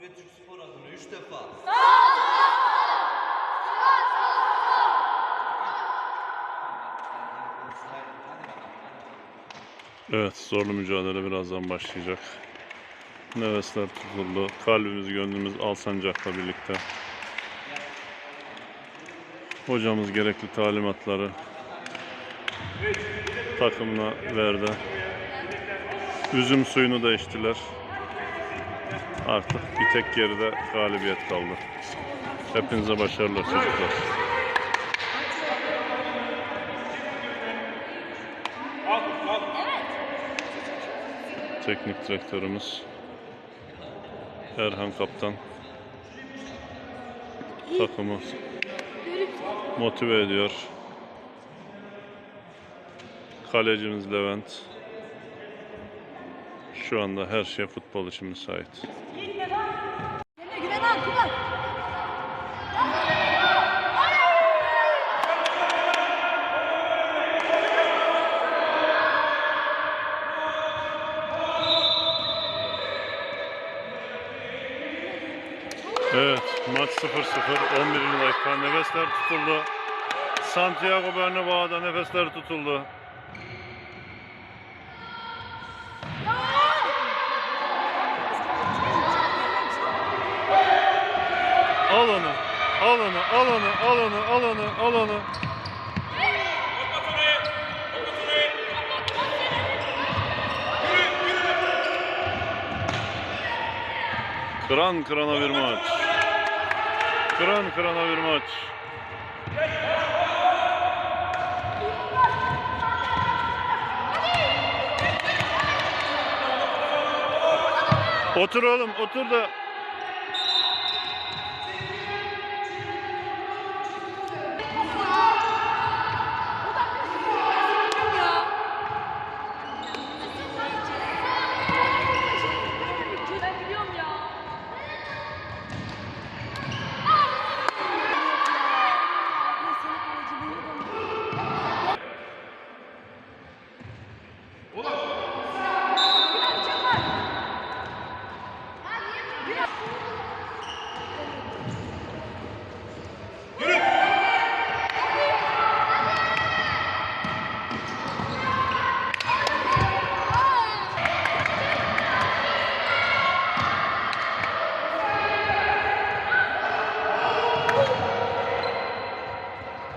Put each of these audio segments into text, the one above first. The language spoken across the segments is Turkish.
ve Türk Spor adına 3 defa. Evet zorlu mücadele birazdan başlayacak. Nefesler tutuldu. Kalbimiz gönlümüz Alsancak'la birlikte. Hocamız gerekli talimatları takımına verdi. Üzüm suyunu da içtiler. Artık bir tek geride galibiyet kaldı. Hepinize başarılar çocuklar. Teknik direktörümüz Erhan Kaptan takımı motive ediyor. Kalecimiz Levent. Şu anda her şey futbol için müsait. Evet, maç 0-0, 11. dakika. Nefesler tutuldu. Santiago Bernabeu'da nefesler tutuldu. Al onu, al onu, al onu, al onu, al onu, al onu. Kıran kırana bir maç. Kıran kırana bir maç. Otur oğlum, otur da.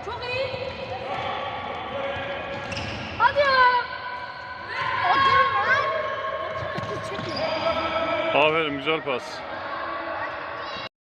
Çok iyi. Hadi lan. Aferin güzel pas.